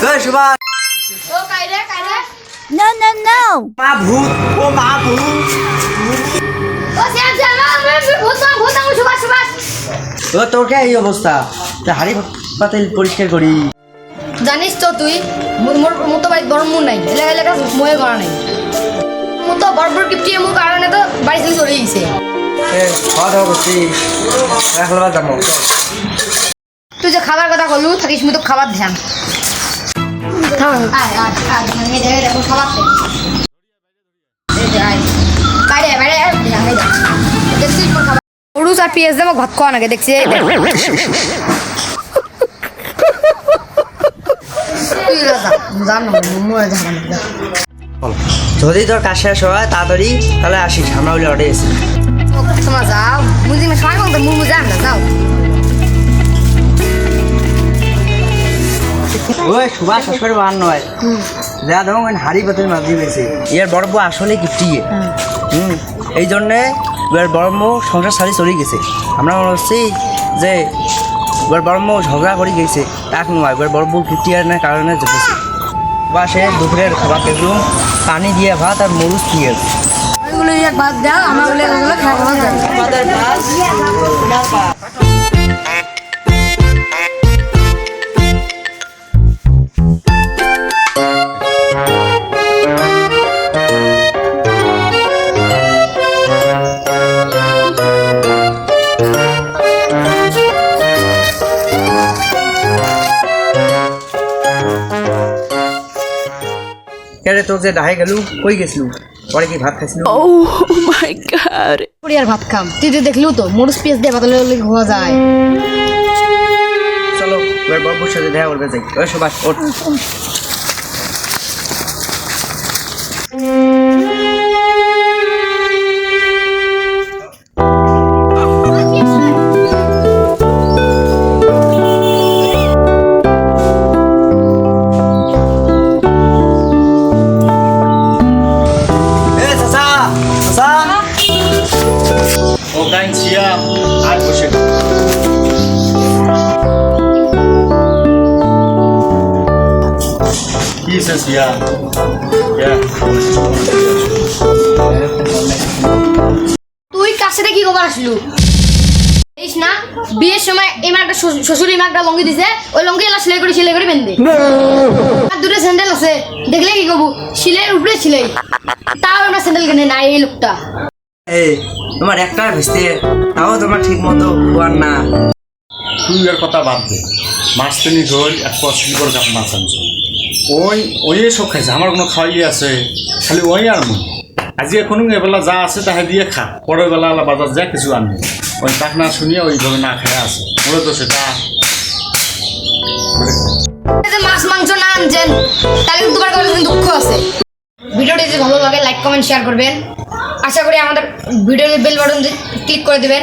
ও কাইরে কাইরে No, no, no. মা ভূত ও মা ভূত ও শ্যাম শ্যাম ভূত ভূত সুভাষ সুভাষ ও তোর কে এই অবস্থা তা হাড়ি পাতিল পরিষ্কার করি জানিস তো তুই মোর মতো বাড়ি বড় নাই এলাকা এলাকা ময়ে করা নাই মো তো বড় বড় কিপটি মোর কারণে তো বাড়ি থেকে চলে গেছে খাওয়া দাওয়া করছি রাখলাম যাব তুই যে খাবার কথা বললু থাকিস মুই তো খাবার ধ্যান আয় আয় আয় মানে দেখো বাইরে বাইরে আর দেবো ভাত খাওয়া নাকি দেখছি। যদি তোর কাজ শেষ হয় তাড়াতাড়ি তাহলে আসিস আমরা ওই লড়ে এসি তোমরা যাও। মুজি মে সবাই বলতে মুমু যান না যাও। ওই সুভাষ শাসনের মান নয় যা ধরো হাড়ি পাতিল মাঝি পেয়েছে ইয়ার বড় বউ আসলে কিপটিয়ে হুম। এই জন্যে এবার বড় বউ সংসার সারি চলে গেছে। আমরা মনে হচ্ছি যে এবার বড় বউ ঝগড়া করে গেছে তাক নয়। এবার বড় বউ কিপটিয়ার না কারণে যেতেছে বা সে দুপুরের খাবার পানি দিয়ে ভাত আর মরুচ দিয়ে ভাত দাও আমরা ওগুলো কেরে তোর যে ডাহে গেলু কই গেছিলু? পরে কি ভাত খাইছিলু? ও মাই গড। পরে আর ভাত খাম। তুই তো দেখলু তো মরুচ পেঁয়াজ দিয়ে পাতলে হওয়া যায়। চলো এবার বাবুর সাথে দেখা করবে যাই। ওই সুভাষ ওঠ। ও গাইছিয়া আর বসে কি সিয়া তুই সাথে কি খবর আসলু? না? বিয়ের সময় এমন একটা শ্বশুর- এমন একটা লঙ্গি দিছে ওই লঙ্গি এলা সেলাই করে সেলাই করে বেঁধে। আর দুটো স্যান্ডেল আছে দেখলে কি কবু সিলের উপরে সিলাই তাও আমরা স্যান্ডেল কিনে নাই এই লোকটা। এই তোমার একটা ভেস্তে তাও তোমার ঠিক মতো হওয়ার না। তুই এর কথা বাদ দে। মাছ তিনি ধর এক পর সিলবর কাপ মাছ আনছে ওই ওই সব খাইছে আমার কোনো খাওয়াই আছে। খালি ওই আর মুই। আজি এখন এবেলা যা আছে তাহে দিয়ে খা। পরের বেলা আলা বাজার যা কিছু আনবি। ওই তাক না শুনিয়ে ওইভাবে না খায় আছে। ওরা তো। সেটা মাছ মাংস না আনছেন তাহলে তোমার কাছে দুঃখ আছে। ভিডিওটি যদি ভালো লাগে লাইক কমেন্ট শেয়ার করবেন। আশা করি আমাদের ভিডিওতে বেল বাটন ক্লিক করে দেবেন।